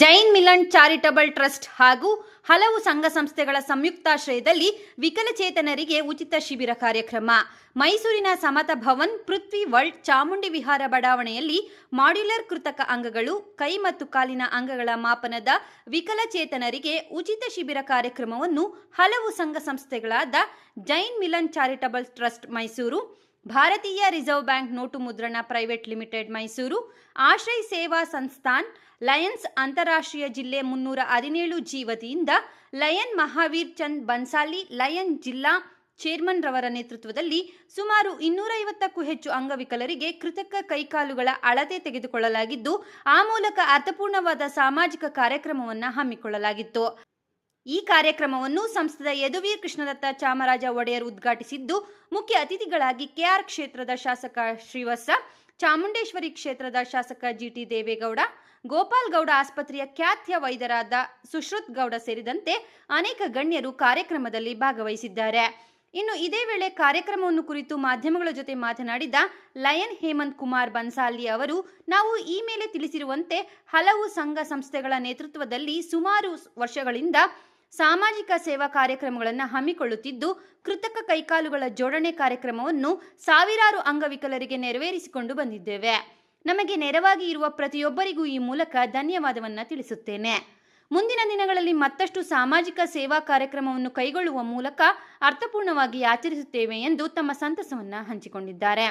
Jain Milan charitable trust ಹಾಗೂ ಹಲವು ಸಂಘ ಸಂಸ್ಥೆಗಳ ಸಂಯುಕ್ತಾಶ್ರಯದಲ್ಲಿ ವಿಕಲಚೇತನರಿಗೆ ಉಚಿತ ಶಿಬಿರ ಕಾರ್ಯಕ್ರಮ. ಮೈಸೂರಿನ ಸಮತ ಭವನ್, ಪೃಥ್ವಿ ವರ್ಲ್ಡ್, ಚಾಮುಂಡಿ ವಿಹಾರ ಬಡಾವಣೆಯಲ್ಲಿ ಮಾಡ್ಯುಲರ್ ಕೃತಕ ಅಂಗಗಳು, ಕೈ ಮತ್ತು ಕಾಲಿನ ಅಂಗಗಳ ಮಾಪನದ ವಿಕಲಚೇತನರಿಗೆ ಉಚಿತ ಶಿಬಿರ ಕಾರ್ಯಕ್ರಮವನ್ನು ಹಲವು ಸಂಘ ಸಂಸ್ಥೆಗಳಾದ Jain Milan charitable trust Mysuru Bharatiya reserve bank note Mudran private limited Mysuru, Ashray Seva Sansthan, lions ಅಂತಾರಾಷ್ಟ್ರೀಯ ಜಿಲ್ಲೆ ಮುನ್ನೂರ ಹದಿನೇಳು ಜಿ ವತಿಯಿಂದ ಲಯನ್ ಮಹಾವೀರ್ ಚಂದ್ ಬನ್ಸಾಲಿ, ಲಯನ್ ಜಿಲ್ಲಾ ಚೇರ್ಮನ್ ರವರ ನೇತೃತ್ವದಲ್ಲಿ ಸುಮಾರು ಇನ್ನೂರೈವತ್ತಕ್ಕೂ ಹೆಚ್ಚು ಅಂಗವಿಕಲರಿಗೆ ಕೃತಕ ಕೈಕಾಲುಗಳ ಅಳತೆ ತೆಗೆದುಕೊಳ್ಳಲಾಗಿದ್ದು, ಆ ಮೂಲಕ ಅರ್ಥಪೂರ್ಣವಾದ ಸಾಮಾಜಿಕ ಕಾರ್ಯಕ್ರಮವನ್ನು ಹಮ್ಮಿಕೊಳ್ಳಲಾಗಿತ್ತು. ಈ ಕಾರ್ಯಕ್ರಮವನ್ನು ಸಂಸ್ಥದ ಯದುವೀರ್ ಕೃಷ್ಣದತ್ತ ಚಾಮರಾಜ ಒಡೆಯರ್ ಉದ್ಘಾಟಿಸಿದ್ದು, ಮುಖ್ಯ ಅತಿಥಿಗಳಾಗಿ ಕೆಆರ್ ಕ್ಷೇತ್ರದ ಶಾಸಕ ಶ್ರೀವತ್ಸ, ಚಾಮುಂಡೇಶ್ವರಿ ಕ್ಷೇತ್ರದ ಶಾಸಕ ಜಿಟಿ ದೇವೇಗೌಡ, ಗೋಪಾಲ್ ಗೌಡ ಆಸ್ಪತ್ರೆಯ ಖ್ಯಾತ್ಯ ವೈದ್ಯರಾದ ಸುಶ್ರುತ್ ಗೌಡ ಸೇರಿದಂತೆ ಅನೇಕ ಗಣ್ಯರು ಕಾರ್ಯಕ್ರಮದಲ್ಲಿ ಭಾಗವಹಿಸಿದ್ದಾರೆ. ಇನ್ನು ಇದೇ ವೇಳೆ ಕಾರ್ಯಕ್ರಮವನ್ನು ಕುರಿತು ಮಾಧ್ಯಮಗಳ ಜೊತೆ ಮಾತನಾಡಿದ ಲಯನ್ ಹೇಮಂತ್ ಕುಮಾರ್ ಬನ್ಸಾಲಿ ಅವರು, ನಾವು ಈ ಮೇಲೆ ತಿಳಿಸಿರುವಂತೆ ಹಲವು ಸಂಘ ಸಂಸ್ಥೆಗಳ ನೇತೃತ್ವದಲ್ಲಿ ಸುಮಾರು ವರ್ಷಗಳಿಂದ ಸಾಮಾಜಿಕ ಸೇವಾ ಕಾರ್ಯಕ್ರಮಗಳನ್ನು ಹಮ್ಮಿಕೊಳ್ಳುತ್ತಿದ್ದು, ಕೃತಕ ಕೈಕಾಲುಗಳ ಜೋಡಣೆ ಕಾರ್ಯಕ್ರಮವನ್ನು ಸಾವಿರಾರು ಅಂಗವಿಕಲರಿಗೆ ನೆರವೇರಿಸಿಕೊಂಡು ಬಂದಿದ್ದೇವೆ. ನಮಗೆ ನೆರವಾಗಿ ಇರುವ ಪ್ರತಿಯೊಬ್ಬರಿಗೂ ಈ ಮೂಲಕ ಧನ್ಯವಾದವನ್ನ ತಿಳಿಸುತ್ತೇನೆ. ಮುಂದಿನ ದಿನಗಳಲ್ಲಿ ಮತ್ತಷ್ಟು ಸಾಮಾಜಿಕ ಸೇವಾ ಕಾರ್ಯಕ್ರಮವನ್ನು ಕೈಗೊಳ್ಳುವ ಮೂಲಕ ಅರ್ಥಪೂರ್ಣವಾಗಿ ಆಚರಿಸುತ್ತೇವೆ ಎಂದು ತಮ್ಮ ಸಂತಸವನ್ನ ಹಂಚಿಕೊಂಡಿದ್ದಾರೆ.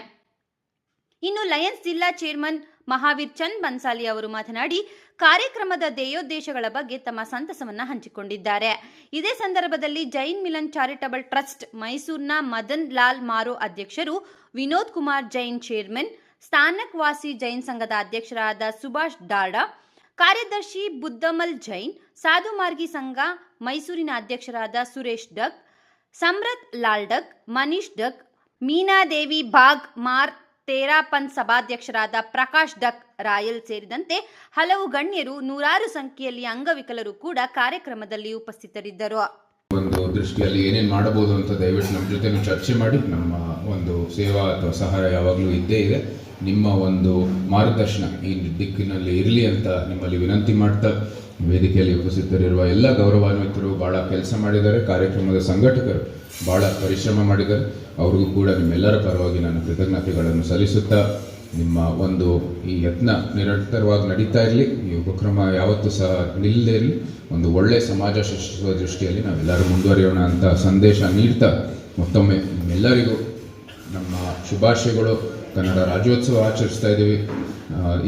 ಇನ್ನು ಲಯನ್ಸ್ ಜಿಲ್ಲಾ ಚೇರ್ಮನ್ ಮಹಾವೀರ್ ಚಂದ್ ಬನ್ಸಾಲಿ ಅವರು ಮಾತನಾಡಿ, ಕಾರ್ಯಕ್ರಮದ ಧ್ಯೇಯೋದ್ದೇಶಗಳ ಬಗ್ಗೆ ತಮ್ಮ ಸಂತಸವನ್ನ ಹಂಚಿಕೊಂಡಿದ್ದಾರೆ. ಇದೇ ಸಂದರ್ಭದಲ್ಲಿ ಜೈನ್ ಮಿಲನ್ ಚಾರಿಟಬಲ್ ಟ್ರಸ್ಟ್ ಮೈಸೂರಿನ ಮದನ್ ಲಾಲ್ ಮಾರೋ ಅಧ್ಯಕ್ಷರು ವಿನೋದ್ ಕುಮಾರ್ ಜೈನ್ ಚೇರ್ಮನ್ ಸ್ಥಾನಕ್ ವಾಸಿ ಜೈನ್ ಸಂಘದ ಅಧ್ಯಕ್ಷರಾದ ಸುಭಾಷ್ ಡಾಡಾ, ಕಾರ್ಯದರ್ಶಿ ಬುದ್ದಮಲ್ ಜೈನ್, ಸಾಧು ಮಾರ್ಗಿ ಸಂಘ ಮೈಸೂರಿನ ಅಧ್ಯಕ್ಷರಾದ ಸುರೇಶ್ ಡಗ್ ಸಮ್ರತ್ ಲಾಲ್ ಡಗ್, ಮನೀಶ್ ಡಗ್, ಮೀನಾದೇವಿ ಬಾಗ್ ಮಾರ್ ತೇರಾಪನ್ ಸಭಾಧ್ಯಕ್ಷರಾದ ಪ್ರಕಾಶ್ ಡಕ್ ರಾಯಲ್ ಸೇರಿದಂತೆ ಹಲವು ಗಣ್ಯರು ನೂರಾರು ಸಂಖ್ಯೆಯಲ್ಲಿ ಅಂಗವಿಕಲರು ಕೂಡ ಕಾರ್ಯಕ್ರಮದಲ್ಲಿ ಉಪಸ್ಥಿತರಿದ್ದರು. ಒಂದು ದೃಷ್ಟಿಯಲ್ಲಿ ಏನೇನು ಮಾಡಬಹುದು ಅಂತ ದಯವಿಟ್ಟು ನಮ್ಮ ಜೊತೆ ಚರ್ಚೆ ಮಾಡಿ, ನಮ್ಮ ಒಂದು ಸೇವಾ ಅಥವಾ ಸಹಾಯ ಯಾವಾಗಲೂ ಇದ್ದೇ ಇದೆ. ನಿಮ್ಮ ಒಂದು ಮಾರ್ಗದರ್ಶನ ಈ ದಿಕ್ಕಿನಲ್ಲಿ ಇರಲಿ ಅಂತ ನಿಮ್ಮಲ್ಲಿ ವಿನಂತಿ ಮಾಡ್ತಾ ವೇದಿಕೆಯಲ್ಲಿ ಉಪಸ್ಥಿತರಿರುವ ಎಲ್ಲ ಗೌರವಾನ್ವಿತರು ಭಾಳ ಕೆಲಸ ಮಾಡಿದ್ದಾರೆ, ಕಾರ್ಯಕ್ರಮದ ಸಂಘಟಕರು ಭಾಳ ಪರಿಶ್ರಮ ಮಾಡಿದ್ದಾರೆ. ಅವ್ರಿಗೂ ಕೂಡ ನಿಮ್ಮೆಲ್ಲರ ಪರವಾಗಿ ನಾನು ಕೃತಜ್ಞತೆಗಳನ್ನು ಸಲ್ಲಿಸುತ್ತಾ ನಿಮ್ಮ ಒಂದು ಈ ಯತ್ನ ನಿರಂತರವಾಗಿ ನಡೀತಾ ಇರಲಿ. ಈ ಉಪಕ್ರಮ ಯಾವತ್ತೂ ಸಹ ನಿಲ್ಲದೇ ಇರಲಿ. ಒಂದು ಒಳ್ಳೆ ಸಮಾಜ ಸೃಷ್ಟಿಸುವ ದೃಷ್ಟಿಯಲ್ಲಿ ನಾವೆಲ್ಲರೂ ಮುಂದುವರಿಯೋಣ ಅಂತ ಸಂದೇಶ ನೀಡ್ತಾ ಮತ್ತೊಮ್ಮೆ ನಿಮ್ಮೆಲ್ಲರಿಗೂ ನಮ್ಮ ಶುಭಾಶಯಗಳು. ಕನ್ನಡ ರಾಜ್ಯೋತ್ಸವ ಆಚರಿಸ್ತಾ ಇದ್ದೀವಿ.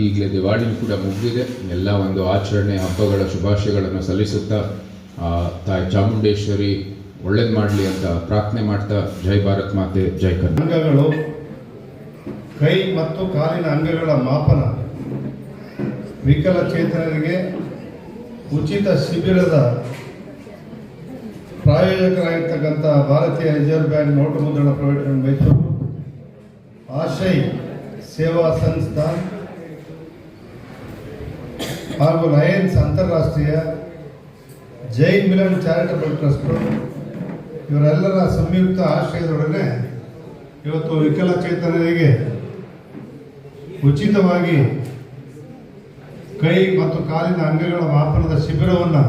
ಈಗಲೇ ದಿವಾಳಿನೂ ಕೂಡ ಮುಗಿದಿದೆ. ಎಲ್ಲ ಒಂದು ಆಚರಣೆ ಹಬ್ಬಗಳ ಶುಭಾಶಯಗಳನ್ನು ಸಲ್ಲಿಸುತ್ತಾ ತಾಯಿ ಚಾಮುಂಡೇಶ್ವರಿ ಒಳ್ಳೇದು ಮಾಡಲಿ ಅಂತ ಪ್ರಾರ್ಥನೆ ಮಾಡ್ತಾ ಜೈ ಭಾರತ್ ಮಾತೆ, ಜೈ ಕರ್ನಾಟಕ ಅಂಗಗಳು ಕೈ ಮತ್ತು ಕಾಲಿನ ಅಂಗಗಳ ಮಾಪನ. ವಿಕಲಚೇತನರಿಗೆ ಉಚಿತ ಶಿಬಿರದ ಪ್ರಾಯೋಜಕರಾಗಿರ್ತಕ್ಕಂಥ Bharatiya reserve bank note Mudran private Mysuru Ashray Seva Sansthan ಹಾಗೂ ಲಯನ್ಸ್ ಅಂತಾರಾಷ್ಟ್ರೀಯ ಜೈನ್ ಮಿಲನ್ ಚಾರಿಟಬಲ್ ಟ್ರಸ್ಟ್ ಇವರೆಲ್ಲರ ಸಂಯುಕ್ತ ಆಶ್ರಯದೊಡನೆ ಇವತ್ತು ವಿಕಲಚೇತನರಿಗೆ ಉಚಿತವಾಗಿ ಕೈ ಮತ್ತು ಕಾಲಿನ ಅಂಗಗಳ ಮಾಪನದ ಶಿಬಿರವನ್ನು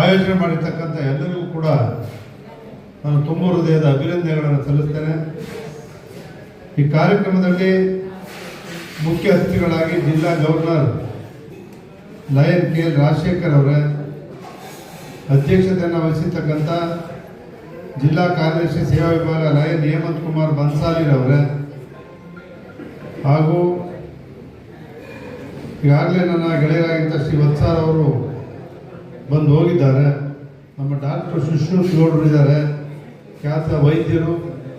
ಆಯೋಜನೆ ಮಾಡಿರ್ತಕ್ಕಂಥ ಎಲ್ಲರಿಗೂ ಕೂಡ ನಾನು ತುಂಬ ಹೃದಯದ ಅಭಿನಂದನೆಗಳನ್ನು ಸಲ್ಲಿಸ್ತೇನೆ. ಈ ಕಾರ್ಯಕ್ರಮದಲ್ಲಿ ಮುಖ್ಯ ಅತಿಥಿಗಳಾಗಿ ಜಿಲ್ಲಾ governor lion K L Rajashekar ಅವರೇ ಅಧ್ಯಕ್ಷತೆಯನ್ನು ವಹಿಸಿರ್ತಕ್ಕಂಥ ಜಿಲ್ಲಾ ಕಾರ್ಯದರ್ಶಿ ಸೇವಾ ವಿಭಾಗ ಲಯನ್ ಹೇಮಂತ್ ಕುಮಾರ್ ಬನ್ಸಾಲಿರವರೇ ಹಾಗೂ ಈಗಾಗಲೇ ನನ್ನ ಗೆಳೆಯರಾಗಿದ್ದ ಶ್ರೀ ವತ್ಸಾರ್ ಅವರು ಬಂದು ಹೋಗಿದ್ದಾರೆ. ನಮ್ಮ ಡಾಕ್ಟರ್ ಸುಶ್ರು ಗೌಡರು ಇದ್ದಾರೆ. ಖ್ಯಾತ ವೈದ್ಯರು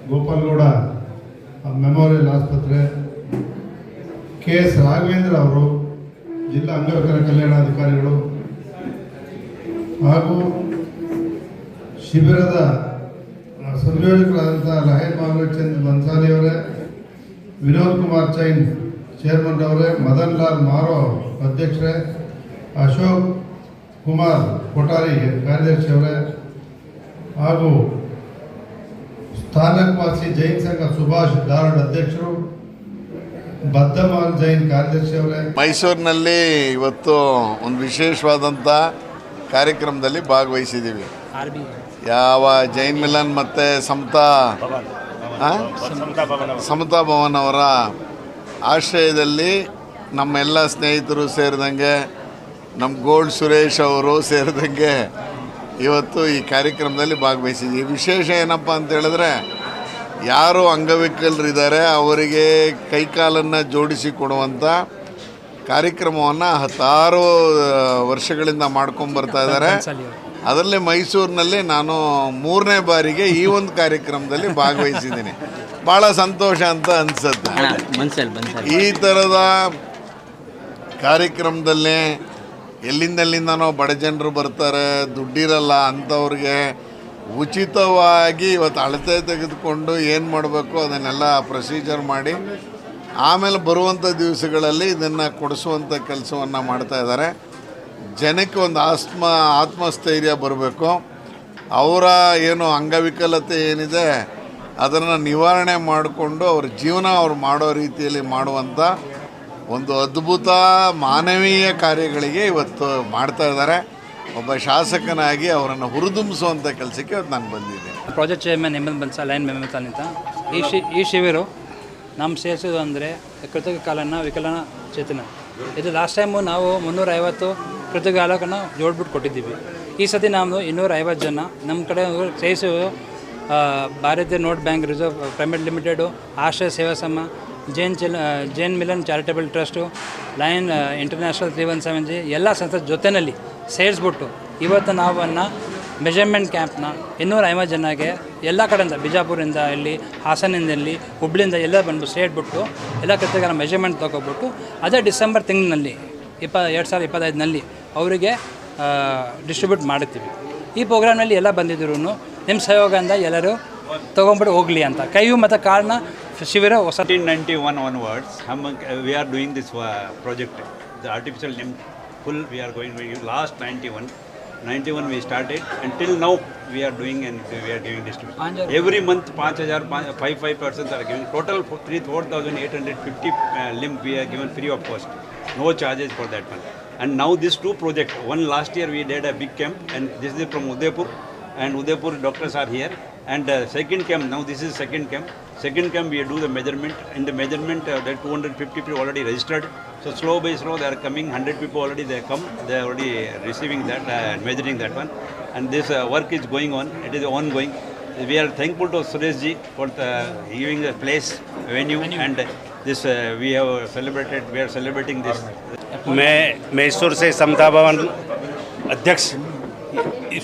ಗೋಪಾಲ್ ಗೌಡ. ಮೆಮೋರಿಯಲ್ ಆಸ್ಪತ್ರೆ. ಕೆ ಎಸ್ ರಾಘವೇಂದ್ರ ಅವರು, ಜಿಲ್ಲಾ ಅಂಗವಿಕಲ ಕಲ್ಯಾಣಾಧಿಕಾರಿಗಳು ಹಾಗೂ ಶಿಬಿರದ ಸಂಯೋಜಕರಾದಂಥ ಲಹೇನ್ ಮಹಾವೀರ್ ಚಂದ್ ಬನ್ಸಾಲಿ ಅವರೇ, ವಿನೋದ್ ಕುಮಾರ್ ಜೈನ್ ಚೇರ್ಮನ್ ಅವರೇ, ಮದನ್ ಲಾಲ್ ಮಾರೋ ಅಧ್ಯಕ್ಷರೇ, ಅಶೋಕ್ ಕುಮಾರ್ ಕೊಠಾರಿ ಕಾರ್ಯದರ್ಶಿ ಅವರೇ ಹಾಗೂ ಸ್ಥಾನಕ್ವಾಸಿ ಜೈನ್ ಸಂಘ ಸುಭಾಷ್ ಧಾರವಾಡ ಅಧ್ಯಕ್ಷರು ಬದ್ಧಮಾನ್ ಜೈನ್ ಕಾರ್ಯದರ್ಶಿ ಅವರೇ. ಮೈಸೂರಿನಲ್ಲಿ ಇವತ್ತು ಒಂದು ವಿಶೇಷವಾದಂಥ ಕಾರ್ಯಕ್ರಮದಲ್ಲಿ ಭಾಗವಹಿಸಿದ್ದೀವಿ. ಯಾವ ಜೈನ್ ಮಿಲನ್ ಮತ್ತು ಸಮತಾ? ಸಮತಾ ಭವನ್ ಅವರ ಆಶ್ರಯದಲ್ಲಿ ನಮ್ಮೆಲ್ಲ ಸ್ನೇಹಿತರು ಸೇರಿದಂಗೆ ನಮ್ಮ ಗೋಲ್ಡ್ ಸುರೇಶ್ ಅವರು ಸೇರಿದಂಗೆ ಇವತ್ತು ಈ ಕಾರ್ಯಕ್ರಮದಲ್ಲಿ ಭಾಗವಹಿಸಿದ್ದೀವಿ. ವಿಶೇಷ ಏನಪ್ಪ ಅಂತ ಹೇಳಿದ್ರೆ ಯಾರು ಅಂಗವಿಕಲರಿದ್ದಾರೆ ಅವರಿಗೆ ಕೈಕಾಲನ್ನು ಜೋಡಿಸಿ ಕೊಡುವಂಥ ಕಾರ್ಯಕ್ರಮವನ್ನು ಹತ್ತಾರು ವರ್ಷಗಳಿಂದ ಮಾಡ್ಕೊಂಡು ಬರ್ತಾ ಇದ್ದಾರೆ. ಅದರಲ್ಲಿ ಮೈಸೂರಿನಲ್ಲಿ ನಾನು ಮೂರನೇ ಬಾರಿಗೆ ಈ ಒಂದು ಕಾರ್ಯಕ್ರಮದಲ್ಲಿ ಭಾಗವಹಿಸಿದ್ದೀನಿ. ಭಾಳ ಸಂತೋಷ ಅಂತ ಅನಿಸುತ್ತೆ. ಈ ಥರದ ಕಾರ್ಯಕ್ರಮದಲ್ಲಿ ಎಲ್ಲಿಂದೆಲ್ಲಿಂದನೋ ಬಡ ಜನರು ಬರ್ತಾರೆ, ದುಡ್ಡಿರಲ್ಲ ಅಂಥವ್ರಿಗೆ ಉಚಿತವಾಗಿ ಇವತ್ತು ಅಳತೆ ತೆಗೆದುಕೊಂಡು ಏನು ಮಾಡಬೇಕು ಅದನ್ನೆಲ್ಲ ಪ್ರೊಸೀಜರ್ ಮಾಡಿ, ಆಮೇಲೆ ಬರುವಂಥ ದಿವಸಗಳಲ್ಲಿ ಇದನ್ನು ಕೊಡಿಸುವಂಥ ಕೆಲಸವನ್ನು ಮಾಡ್ತಾ ಇದ್ದಾರೆ. ಜನಕ್ಕೆ ಒಂದು ಆತ್ಮ ಆತ್ಮಸ್ಥೈರ್ಯ ಬರಬೇಕು. ಅವರ ಏನು ಅಂಗವಿಕಲತೆ ಏನಿದೆ, ಅದನ್ನು ನಿವಾರಣೆ ಮಾಡಿಕೊಂಡು ಅವ್ರ ಜೀವನ ಅವ್ರು ಮಾಡೋ ರೀತಿಯಲ್ಲಿ ಮಾಡುವಂಥ ಒಂದು ಅದ್ಭುತ ಮಾನವೀಯ ಕಾರ್ಯಗಳಿಗೆ ಇವತ್ತು ಮಾಡ್ತಾ ಇದ್ದಾರೆ. ಒಬ್ಬ ಶಾಸಕನಾಗಿ ಅವರನ್ನು ಹುರಿದುಂಬಿಸುವಂಥ ಕೆಲಸಕ್ಕೆ ಇವತ್ತು ನಾನು ಬಂದಿದ್ದೇನೆ. ಪ್ರಾಜೆಕ್ಟ್ ಚೇರ್ಮನ್ ಹೇಮಂತ್ ಬನ್ಸ ಲೈನ್ ಮೆಮತ್ ಅಂತ. ಈ ಶಿ ಈ ಶಿಬಿರು ನಮ್ಮ ಸೇರಿಸೋದು ಅಂದರೆ ಕೃತಕ ಕಾಲನ ವಿಕಲನ ಚೇತನ. ಇದು ಲಾಸ್ಟ್ ಟೈಮು ನಾವು ಮುನ್ನೂರ ಐವತ್ತು ಕೃತಕ ಕಾಲಕನ್ನು ಜೋಡ್ಬಿಟ್ಟು ಕೊಟ್ಟಿದ್ದೀವಿ. ಈ ಸತಿ ನಾವು ಇನ್ನೂರ ಐವತ್ತು ಜನ. ನಮ್ಮ ಕಡೆ ಸೇರಿಸೋ Bharatiya note bank reserve, private limited, Ashraya Seva ಸಮ Jain chill Jain Milan charitable trust, lion international three one seven G, ಎಲ್ಲ ಸಂಸ್ಥೆ ಜೊತೆಯಲ್ಲಿ ಸೇರಿಸ್ಬಿಟ್ಟು ಇವತ್ತು ನಾವನ್ನು ಮೆಜರ್ಮೆಂಟ್ ಕ್ಯಾಂಪ್ನ ಇನ್ನೂರ ಐವತ್ತು ಜನಕ್ಕೆ ಎಲ್ಲ ಕಡೆಯಿಂದ ಬಿಜಾಪುರಿಂದ ಇಲ್ಲಿ, ಹಾಸನಿಂದ ಇಲ್ಲಿ ಹುಬ್ಳಿಂದ ಎಲ್ಲ ಬಂದು ಸೇರಿಬಿಟ್ಟು ಎಲ್ಲ ಕೃತಿಗಳ ಮೆಜರ್ಮೆಂಟ್ ತೊಗೊಬಿಟ್ಟು ಅದೇ ಡಿಸೆಂಬರ್ ತಿಂಗಳಿನಲ್ಲಿ, ಇಪ್ಪ, ಎರಡು ಸಾವಿರದ ಇಪ್ಪತ್ತೈದನಲ್ಲಿ ಅವರಿಗೆ ಡಿಸ್ಟ್ರಿಬ್ಯೂಟ್ ಮಾಡುತ್ತೀವಿ ಈ ಪ್ರೋಗ್ರಾಮ್ನಲ್ಲಿ ಎಲ್ಲ ಬಂದಿದ್ರು ನಿಮ್ಮ ಸಹಯೋಗದಿಂದ ಎಲ್ಲರೂ ತೊಗೊಂಬಿಟ್ಟು ಹೋಗಲಿ ಅಂತ ಕೈಯು ಮತ್ತು ಕಾರಣ ಶಿಬಿರ ಹೊಸ 1991 onwards, हम we are doing this uh, project. The artificial limb full we are going. We last 91, 91 we started until now we are doing and we are giving distribution. Every month 5000, 5 5 persons are giving. Total for three 4850 uh, limb we are given free of cost. No charges for that one. And now this two project One last year we did a big camp and this is from Udaipur and Udaipur doctors are here. And uh, second camp, now this is second camp. Second camp we do the measurement. In the measurement, uh, there are 250 people already registered. So slow by slow they are coming. 100 people already they come. They are already receiving that, uh, measuring that one. And this uh, work is going on. It is ongoing. We are thankful to Suresh ji for the, giving the place, venue, and this uh, we have celebrated. We are celebrating this. मैं मैसूर से समता भवन अध्यक्ष इस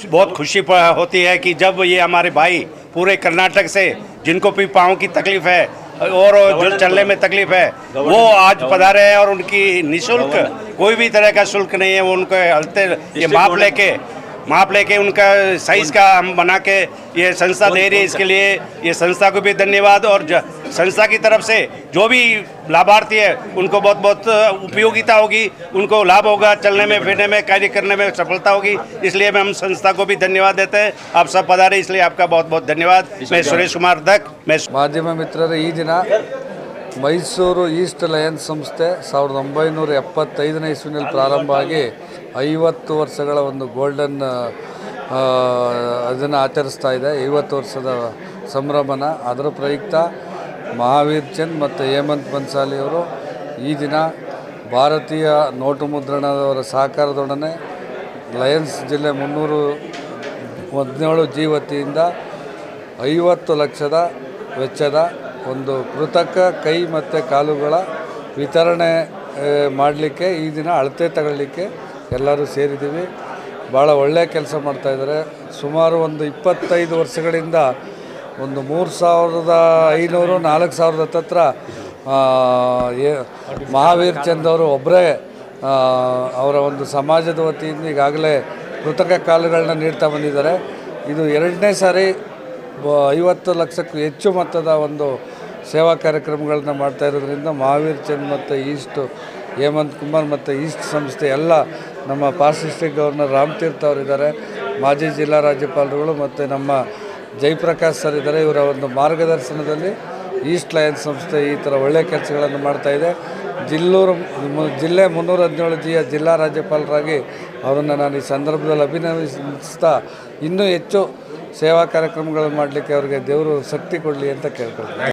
बहुत खुशी होती है कि जब ये हमारे भाई पूरे कर्नाटक से जिनको भी पाँव की तकलीफ़ है और जो चलने में तकलीफ़ है वो आज पधारे हैं और उनकी निशुल्क कोई भी तरह का शुल्क नहीं है वो उनके हलते ये माप लेके माप लेके उनका साइज़ का हम बना के ये संस्था दे रही है इसके लिए ये संस्था को भी धन्यवाद और संस्था की तरफ़ से जो भी लाभार्थी है उनको बहुत बहुत उपयोगिता होगी उनको लाभ होगा चलने में फिरने में कार्य करने में सफलता होगी इसलिए मैं हम संस्था को भी धन्यवाद देते हैं। आप सब पधारे इसलिए आपका बहुत बहुत धन्यवाद। मैं सुरेश कुमार दक मैं माध्यम मित्र रही जिना। ಮೈಸೂರು ಈಸ್ಟ್ ಲಯನ್ಸ್ ಸಂಸ್ಥೆ ಸಾವಿರದ ಒಂಬೈನೂರ ಎಪ್ಪತ್ತೈದನೇ ಇಸ್ವಿನಲ್ಲಿ ಪ್ರಾರಂಭ ಆಗಿ ಐವತ್ತು ವರ್ಷಗಳ ಒಂದು ಗೋಲ್ಡನ್ ಅದನ್ನು ಆಚರಿಸ್ತಾ ಇದೆ. ಐವತ್ತು ವರ್ಷದ ಸಂಭ್ರಮನ. ಅದರ ಪ್ರಯುಕ್ತ ಮಹಾವೀರ್ ಚಂದ್ ಮತ್ತು ಹೇಮಂತ್ ಬನ್ಸಾಲಿಯವರು ಈ ದಿನ ಭಾರತೀಯ ನೋಟು ಮುದ್ರಣದವರ ಸಹಕಾರದೊಡನೆ ಲಯನ್ಸ್ ಜಿಲ್ಲೆ ಮುನ್ನೂರು ಹದಿನೇಳು ಜಿ ವತಿಯಿಂದ ಐವತ್ತು ಲಕ್ಷದ ವೆಚ್ಚದ ಒಂದು ಕೃತಕ ಕೈ ಮತ್ತು ಕಾಲುಗಳ ವಿತರಣೆ ಮಾಡಲಿಕ್ಕೆ, ಈ ದಿನ ಅಳತೆ ತಗೊಳ್ಳಿಕ್ಕೆ ಎಲ್ಲರೂ ಸೇರಿದ್ದೀವಿ. ಭಾಳ ಒಳ್ಳೆಯ ಕೆಲಸ ಮಾಡ್ತಾಯಿದ್ದಾರೆ ಸುಮಾರು ಒಂದು ಇಪ್ಪತ್ತೈದು ವರ್ಷಗಳಿಂದ ಒಂದು ಮೂರು ಸಾವಿರದ ಐನೂರು, ನಾಲ್ಕು ಸಾವಿರದ ಹತ್ತತ್ರ ಮಹಾವೀರ್ ಚಂದ್ ಅವರು ಒಬ್ಬರೇ ಅವರ ಒಂದು ಸಮಾಜದ ವತಿಯಿಂದ ಈಗಾಗಲೇ ಕೃತಕ ಕಾಲುಗಳನ್ನ ನೀಡ್ತಾ ಬಂದಿದ್ದಾರೆ. ಇದು ಎರಡನೇ ಸಾರಿ ಐವತ್ತು ಲಕ್ಷಕ್ಕೂ ಹೆಚ್ಚು ಮೊತ್ತದ ಒಂದು ಸೇವಾ ಕಾರ್ಯಕ್ರಮಗಳನ್ನ ಮಾಡ್ತಾ ಇರೋದ್ರಿಂದ ಮಹಾವೀರ್ ಚಂದ್ ಮತ್ತು ಈಸ್ಟ್ ಹೇಮಂತ್ ಕುಮಾರ್ ಮತ್ತು ಈಸ್ಟ್ ಸಂಸ್ಥೆ ಎಲ್ಲ ನಮ್ಮ ಪಾರ್ಸಿಸ್ಟಿಕ್ ಗವರ್ನರ್ ರಾಮತೀರ್ಥ ಅವರಿದ್ದಾರೆ. ಮಾಜಿ ಜಿಲ್ಲಾ ರಾಜ್ಯಪಾಲರುಗಳು ಮತ್ತು ನಮ್ಮ ಜಯಪ್ರಕಾಶ್ ಸರ್ ಇದ್ದಾರೆ. ಇವರ ಒಂದು ಮಾರ್ಗದರ್ಶನದಲ್ಲಿ ಈಸ್ಟ್ ಲಯನ್ಸ್ ಸಂಸ್ಥೆ ಈ ಥರ ಒಳ್ಳೆಯ ಕೆಲಸಗಳನ್ನು ಮಾಡ್ತಾಯಿದೆ ಜಿಲ್ಲೂರು ಜಿಲ್ಲೆ ಮುನ್ನೂರ ಹದಿನೇಳು ಜಿಯ ಜಿಲ್ಲಾ ರಾಜ್ಯಪಾಲರಾಗಿ ಅವರನ್ನು ನಾನು ಈ ಸಂದರ್ಭದಲ್ಲಿ ಅಭಿನಂದಿಸ್ತಾ ಇನ್ನೂ ಹೆಚ್ಚು ಸೇವಾ ಕಾರ್ಯಕ್ರಮಗಳನ್ನು ಮಾಡಲಿಕ್ಕೆ ಅವರಿಗೆ ದೇವರು ಶಕ್ತಿ ಕೊಡಲಿ ಅಂತ ಕೇಳ್ಕೊಳ್ತೀನಿ.